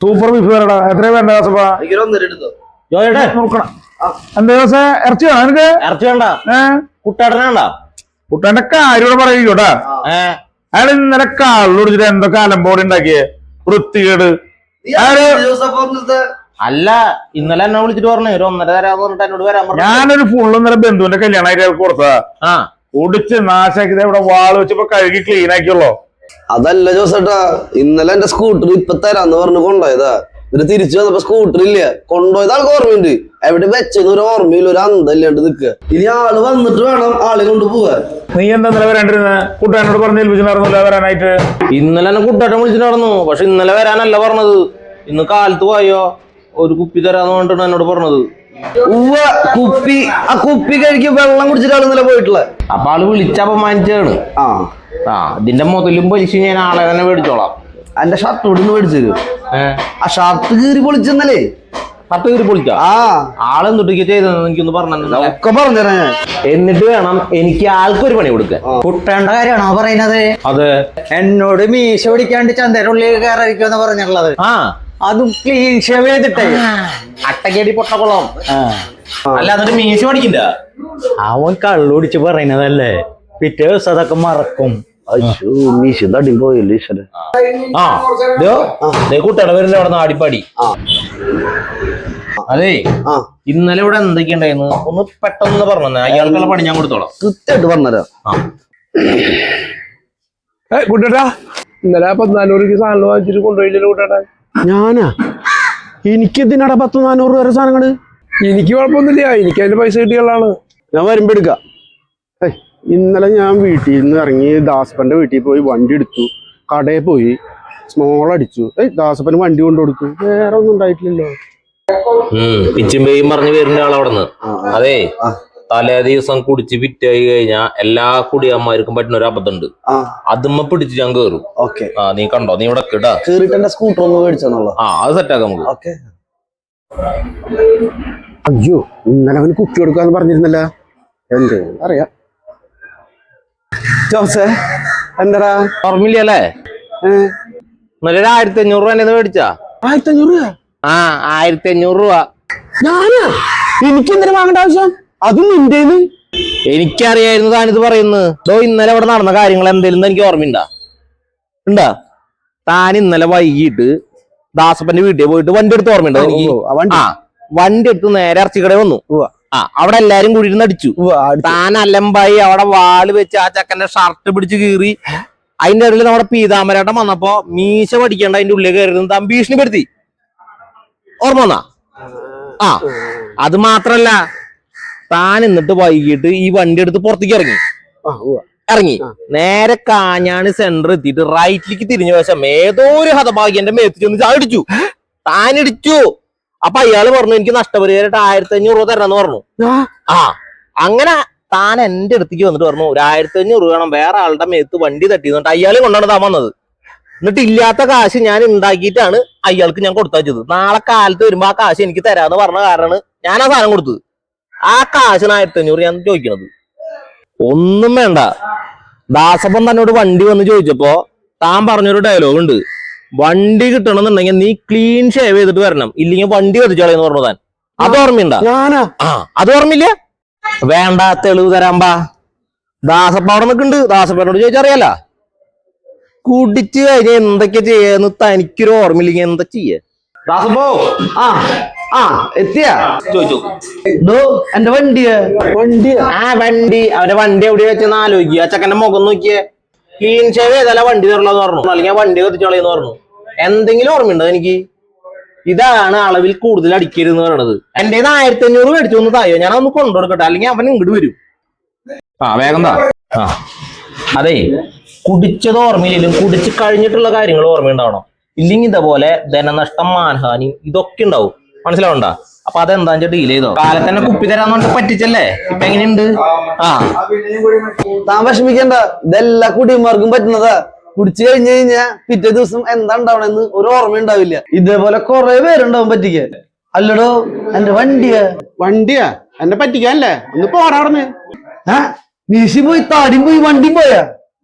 Super beef വേറെടാ. എത്രയാ വേണ്ട ദാസപ്പാ? ജോയേട്ടെ. നോക്കണം എന്താ ദിവസം ഇറച്ചി വേണം എനിക്ക് ഇറച്ചി വേണ്ട. ഏഹ് കുട്ടേട്ടനെ വേണ്ട. കുട്ടന്റെ കാര്യോട് പറയൂടാ ഏ അയാൾ ഇന്നലെ കാളിലൊടിച്ചിട്ട് എന്തൊക്കെ അലമ്പോടി ഉണ്ടാക്കിയേ? വൃത്തികേട്. അല്ല ഇന്നലെ എന്നെ വിളിച്ചിട്ട് പറഞ്ഞു. ഒരു ഒന്നര തരാന്ന് പറഞ്ഞിട്ട് എന്നോട് വരാൻ പറഞ്ഞു. ഞാനൊരു ഫുള്ള് ഇന്നലെ ബന്ധുവിന്റെ കല്യാണമായിട്ട് കൊടുത്തതാ. ആ. കുടിച്ച് നാശാക്കിയത് ഇവിടെ വാൾ വെച്ചപ്പോ കഴുകി ക്ലീൻ ആക്കിയുള്ളോ? അതല്ല ജോസേട്ടാ ഇന്നലെ എന്റെ സ്കൂട്ടർ ഇപ്പൊ തരാന്ന് പറഞ്ഞു കൊണ്ടുപോയതാ. എന്നിട്ട് തിരിച്ചു വന്നപ്പോ സ്കൂട്ടർ ഇല്ല. കൊണ്ടുപോയത് ആൾക്ക് ഓർമ്മയുണ്ട്. എവിടെ വെച്ചെന്ന് ഒരു ഓർമ്മയില്ല ഒരു അന്തല്ലാണ്ട് നിൽക്കുക. ഇനി ആൾ വന്നിട്ട് വേണം ആളെ കൊണ്ട് പോവാൻ. നീ എന്താ ഇന്നലെ വരാണ്ടിരുന്ന? കുട്ടാനോട് പറഞ്ഞ് ഏൽപ്പിച്ചിട്ടുണ്ടായിരുന്നില്ല വരാനായിട്ട്. ഇന്നലെ തന്നെ കൂട്ടാട്ടം വിളിച്ചിട്ട് നടന്നു. പക്ഷെ ഇന്നലെ വരാനല്ല പറഞ്ഞത്. ഇന്ന് കാലത്ത് പോയോ? ഒരു കുപ്പി തരാന്ന് പറഞ്ഞിട്ടാണ് എന്നോട് പറഞ്ഞത്. ഉവ്വ കുപ്പി ആ കുപ്പി കഴിക്കും വെള്ളം കുടിച്ചിട്ടാണ് ഇന്നലെ പോയിട്ടുള്ളത് അപ്പൊ ആൾ വിളിച്ച അപമാനിച്ചാണ് ആ. ആ ഇതിന്റെ മുതലും പലിശ ഞാൻ ആളെ തന്നെ മേടിച്ചോളാം. എന്റെ ഷർട്ട് ഇവിടെ നിന്ന് മേടിച്ചു തരും. ആ ഷർട്ട് കീറി പൊളിച്ചെന്നല്ലേ ഷർട്ട് കീറി പൊളിച്ച? ആ. ആളെന്തൊക്കെ ചെയ്തെന്ന് എനിക്കൊന്ന് പറഞ്ഞു ഒക്കെ പറഞ്ഞുതരാ ഞാൻ. എന്നിട്ട് വേണം എനിക്ക് ആൾക്കൊരു പണി കൊടുക്കാൻ. കുട്ടേണ്ട കാര്യമാണോ പറയുന്നത്? അതെ. എന്നോട് മീശ പിടിക്കാണ്ട് ചന്തനുള്ളിൽ കയറിയിരിക്കുമെന്ന് പറഞ്ഞിട്ടുള്ളത് ആ. അതും ക്ലീൻ ഷേവ് ചെയ്തിട്ടേ. അട്ടക്കേടി പൊട്ടക്കുളം. അല്ല എന്നിട്ട് മീശ പഠിക്കില്ല അവൻ കള്ളുടിച്ച് പറയുന്നതല്ലേ. പിറ്റേ ദിവസം അതൊക്കെ മറക്കും. അയ്യോ മീശ തടി പോയില്ലേ ഈശ്വരൻ? ആ. കൂട്ടട ദേ അവിടെ നാടിപ്പാടി ആ. അതെ ഇന്നലെ ഇവിടെ എന്തൊക്കെയുണ്ടായിരുന്നു ഒന്ന് പെട്ടെന്ന് പറഞ്ഞു അയാൾക്കുള്ള പണി ഞാൻ കൊടുത്തോളാം. കൃത്യമായിട്ട് പറഞ്ഞുതരാം. കുട്ടേട്ടാ ഇന്നലെ പത്തിനാലൂറ് സാധനം വാങ്ങിച്ചിട്ട് കൊണ്ടുപോയില്ലല്ലോ കുട്ടേട്ടാ. ഞാനാ? എനിക്ക് എന്തിനാടാ പത്ത് നാനൂറ് വരെ സാധനങ്ങൾ? എനിക്ക് കുഴപ്പമൊന്നുമില്ല. എനിക്ക് അതിന്റെ പൈസ കിട്ടിയുള്ളതാണ്. ഞാൻ വരുമ്പോ എടുക്ക. ഇന്നലെ ഞാൻ വീട്ടിൽ നിന്ന് ഇറങ്ങി ദാസപ്പന്റെ വീട്ടിൽ പോയി വണ്ടി എടുത്തു. കടയിൽ പോയി. സ്മോൾ അടിച്ചു. ഏയ് ദാസപ്പന് വണ്ടി കൊണ്ടു കൊടുത്തു. വേറെ ഒന്നും ഉണ്ടായിട്ടില്ലല്ലോ. ഉം പിച്ചും പേയും പറഞ്ഞ് വരുന്ന ആളവിടെ അതെ. തലേ ദിവസം കുടിച്ച് ഫിറ്റായി കഴിഞ്ഞാൽ എല്ലാ കുടിയന്മാർക്കും പറ്റുന്ന ഒരു അബദ്ധമുണ്ട്. അതുമ്മ പിടിച്ച് ഞാൻ കേറും. ഓക്കെ. ആ നീ കണ്ടോ? നീ ഇവിടെ കിടാ. കേറിട്ട് എന്റെ സ്കൂട്ടർ ഒന്ന് മേടിച്ചെന്നുള്ള ആ അത് സെറ്റാക്കാം നമുക്ക്. ഓക്കെ. അയ്യോ ഇന്നലെ അവന് കുപ്പി കൊടുക്കാന്ന് പറഞ്ഞിരുന്നല്ല. എന്ത്? അറിയാം. ജോസേ എന്താടാ? ഓർമ്മയില്ലല്ലേ? ഇന്നലെ ഒരു ആയിരത്തി അഞ്ഞൂറ് രൂപ എന്നെ മേടിച്ചാ? ആയിരത്തി അഞ്ഞൂറ് രൂപ ആ ആയിരത്തി അഞ്ഞൂറ് രൂപ. ഞാനാ? എനിക്ക് എന്തിനാ വാങ്ങേണ്ട ആവശ്യം? അതും നിന്റേന്ന് എനിക്കറിയായിരുന്നു താനിത് പറയുന്നത്. ഡോ ഇന്നലെ ഇവിടെ നടന്ന കാര്യങ്ങൾ എന്തെങ്കിലും എനിക്ക് ഓർമ്മയുണ്ടാ? ഉണ്ടാ? താൻ ഇന്നലെ വൈകിട്ട് ദാസപ്പന്റെ വീട്ടിൽ പോയിട്ട് വണ്ടി എടുത്ത് ഓർമ്മയുണ്ടോ എനിക്ക്? ആ വണ്ടി. ആ വണ്ടി എടുത്ത് നേരെ ഇറച്ചിക്കട വന്നു. ആ അവിടെ എല്ലാരും കൂടി ഇരുന്ന് അടിച്ചു. താൻ അലമ്പായി അവിടെ വാൾ വെച്ച് ആ ചക്കന്റെ ഷർട്ട് പിടിച്ച് കീറി അതിന്റെ ഇടയിൽ നമ്മുടെ പീതാമരേട്ടൻ വന്നപ്പോ മീശ പഠിക്കേണ്ട അതിന്റെ ഉള്ളിൽ കയറി താൻ ഭീഷണിപ്പെടുത്തി. ഓർമ്മ വന്നാ? ആ അത് മാത്രല്ല താൻ എന്നിട്ട് വൈകിട്ട് ഈ വണ്ടി എടുത്ത് പുറത്തേക്ക് ഇറങ്ങി. ഇറങ്ങി. നേരെ കാഞ്ഞാണ് സെന്റർ എത്തിയിട്ട് റൈറ്റിലേക്ക് തിരിഞ്ഞ വശം ഏതോ ഒരു ഹതഭാഗ്യന്റെ മേത്ത് ചെന്ന് ചാടിച്ചു താൻ ഇടിച്ചു. അപ്പൊ അയാൾ പറഞ്ഞു എനിക്ക് നഷ്ടപരിഹാരമായിട്ട് ആയിരത്തി അഞ്ഞൂറ് രൂപ തരണമെന്ന് പറഞ്ഞു. ആ, അങ്ങനെ താൻ എന്റെ അടുത്തേക്ക് വന്നിട്ട് പറഞ്ഞു ഒരു ആയിരത്തി അഞ്ഞൂറ് രൂപ വേണം. വേറെ ആളുടെ മേത്ത് വണ്ടി തട്ടി എന്നിട്ട് അയാൾ കൊണ്ടാണ് താൻ വന്നത്. എന്നിട്ട് ഇല്ലാത്ത കാശ് ഞാൻ ഉണ്ടാക്കിയിട്ടാണ് അയാൾക്ക് ഞാൻ കൊടുത്തത്. നാളെ കാലത്ത് വരുമ്പോ ആ കാശ് എനിക്ക് തരാന്ന് പറഞ്ഞ കാരണമാണ് ഞാൻ ആ സാധനം കൊടുത്തത്. ആ കാശിന് ആയിരത്തി അഞ്ഞൂറ് ഞാൻ ചോദിക്കണത്. ഒന്നും വേണ്ട. ദാസപ്പൻ തന്നോട് വണ്ടി വന്ന് ചോദിച്ചപ്പോ താൻ പറഞ്ഞൊരു ഡയലോഗ് ഉണ്ട്. വണ്ടി കിട്ടണമെന്നുണ്ടെങ്കിൽ നീ ക്ലീൻ ഷേവ് ചെയ്തിട്ട് വരണം. ഇല്ലെങ്കിൽ വണ്ടി കത്തിച്ചോളെന്ന് പറഞ്ഞു താൻ അത് ഓർമ്മയുണ്ടാ? ആ അത് ഓർമ്മയില്ല? വേണ്ട തെളിവ് തരാൻ പാ ദാസപ്പ അവിടെ നിൽക്കുന്നുണ്ട്. ദാസപ്പനോട് ചോദിച്ചറിയാല? കുടിച്ച് കഴിഞ്ഞ എന്തൊക്കെ ചെയ്യാന്ന് തനിക്കൊരു ഓർമ്മയില്ലെങ്കിൽ എന്താ ചെയ്യേ? ദാസപ്പോ? ആ. ആ എത്തിയ? ചോദിച്ചു. എന്റെ വണ്ടിയ. വണ്ടി ആ വണ്ടി. അവന്റെ വണ്ടി എവിടെ വെച്ചെന്ന് ആലോചിക്കുക ചെക്കന്റെ മുഖം നോക്കിയേ. ക്ലീൻ ഷേവ് ചെയ്താലേ വണ്ടി തരുള്ളതെന്ന് പറഞ്ഞു. അല്ലെങ്കിൽ വണ്ടി കത്തിച്ചോളെന്ന് പറഞ്ഞു. എന്തെങ്കിലും ഓർമ്മയുണ്ടോ എനിക്ക്? ഇതാണ് അളവിൽ കൂടുതൽ അടിക്കരുത് എന്ന് പറയണത്. എന്റെ ആയിരത്തി അഞ്ഞൂറ് മേടിച്ചു ഒന്ന് തായോ? ഞാൻ ഒന്ന് കൊണ്ടുകൊടുക്കട്ടെ അല്ലെങ്കിൽ അവൻ ഇങ്ങോട്ട് വരും. ആ വേഗം താ. ആ. അതെ കുടിച്ചത് ഓർമ്മയില്ലെങ്കിലും കുടിച്ച് കഴിഞ്ഞിട്ടുള്ള കാര്യങ്ങൾ ഓർമ്മയുണ്ടാവണം. ഇല്ലെങ്കിൽ ഇതേപോലെ ധനനഷ്ടം മാനഹാനി ഇതൊക്കെ ഉണ്ടാവും. മനസ്സിലാവണ്ട? അപ്പൊ അതെന്താ? ഡീൽ ചെയ്തോ? കാലത്ത് തന്നെ കുപ്പി തരാന്ന് പറഞ്ഞിട്ട് പറ്റിച്ചല്ലേ? ഇപ്പൊ എങ്ങനെയുണ്ട്? ആ. താൻ വിഷമിക്കണ്ട. ഇതെല്ലാ കുടിയന്മാർക്കും പറ്റുന്നതാ. കുടിച്ചു കഴിഞ്ഞു കഴിഞ്ഞാ പിറ്റേ ദിവസം എന്താ ഉണ്ടാവണെന്ന് ഒരു ഓർമ്മ ഉണ്ടാവില്ല. ഇതേപോലെ കുറെ പേരുണ്ടാവും പറ്റിക്കേ. അല്ലടോ എന്റെ വണ്ടിയാ? വണ്ടിയാ? എന്നെ പറ്റിക്കല്ലേ ഒന്ന് പോരാടന്ന് ആ മീശി പോയി താടിയും പോയി വണ്ടിയും പോയാ?